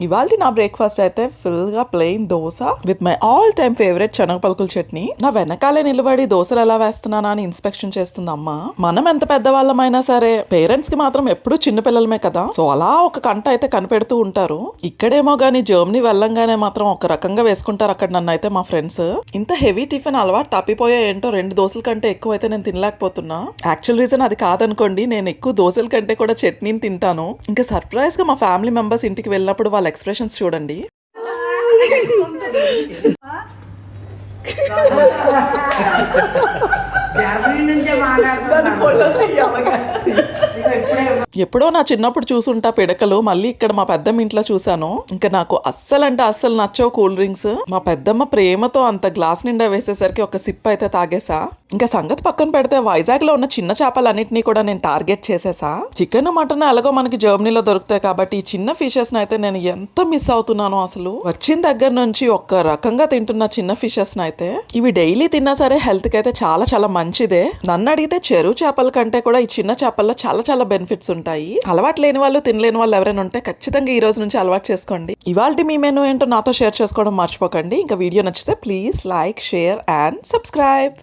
ఇవాళ నా బ్రేక్ఫాస్ట్ అయితే ఫుల్గా plain dosa with my all time favourite శనగ పలుకుల చట్నీ. నా వెనకాలే నిలబడి దోశలు ఎలా వేస్తున్నానా అని ఇన్స్పెక్షన్ చేస్తుంది అమ్మ. మనం ఎంత పెద్దవాళ్ళమైనా సరే పేరెంట్స్కి మాత్రం ఎప్పుడూ చిన్నపిల్లలమే కదా. సో అలా ఒక కంట అయితే కనిపెడుతూ ఉంటారు. ఇక్కడేమో గానీ జర్మనీ వెళ్ళంగానే మాత్రం ఒక రకంగా వేసుకుంటారు అక్కడ నన్ను అయితే మా ఫ్రెండ్స్ ఇంత హెవీ టిఫిన్ అలవాటు తప్పిపోయా ఏంటో రెండు దోశల కంటే ఎక్కువ అయితే నేను తినలేకపోతున్నా. యాక్చువల్ రీజన్ అది కాదనుకోండి నేను ఎక్కువ దోశల కంటే కూడా చట్నీని తింటాను. ఇంకా సర్ప్రైజ్గా మా ఫ్యామిలీ మెంబర్స్ ఇంటికి వెళ్ళినప్పుడు వాళ్ళు ఎక్స్ప్రెషన్స్ చూడండి. నుంచే ఎప్పుడో నా చిన్నప్పుడు చూసుంటా పిడకలు మళ్ళీ ఇక్కడ మా పెద్దమ్మ ఇంట్లో చూసాను ఇంకా నాకు అస్సలు అంటే అస్సలు నచ్చవు కూల్ డ్రింక్స్. మా పెద్దమ్మ ప్రేమతో అంత గ్లాస్ నిండా వేసేసరికి ఒక సిప్ అయితే తాగేసా. ఇంకా సంగతి పక్కన పెడితే వైజాగ్లో ఉన్న చిన్న చేపలన్నింటినీ కూడా నేను టార్గెట్ చేసేసా. చికెన్ మటన్ ఎలాగో మనకి జర్మనీలో దొరుకుతాయి కాబట్టి ఈ చిన్న ఫిషెస్ అయితే నేను ఎంత మిస్ అవుతున్నానో అసలు. వచ్చిన దగ్గర నుంచి ఒక్క రకంగా తింటున్న చిన్న ఫిషెస్ అయితే ఇవి డైలీ తిన్నా సరే హెల్త్కి అయితే చాలా చాలా మంచిదే. నన్ను అడిగితే చెరువు చేపల కంటే కూడా ఈ చిన్న చేపల్లో చాలా చాలా బెనిఫిట్స్ ఉంటాయి. ఉంటాయి. అలవాటు లేని వాళ్ళు తినలేని వాళ్ళు ఎవరైనా ఉంటే ఖచ్చితంగా ఈ రోజు నుంచి అలవాటు చేసుకోండి. ఇవాళ మీ మెను ఏంటో నాతో షేర్ చేసుకోవడం మర్చిపోకండి. ఇంకా వీడియో నచ్చితే please like share and subscribe.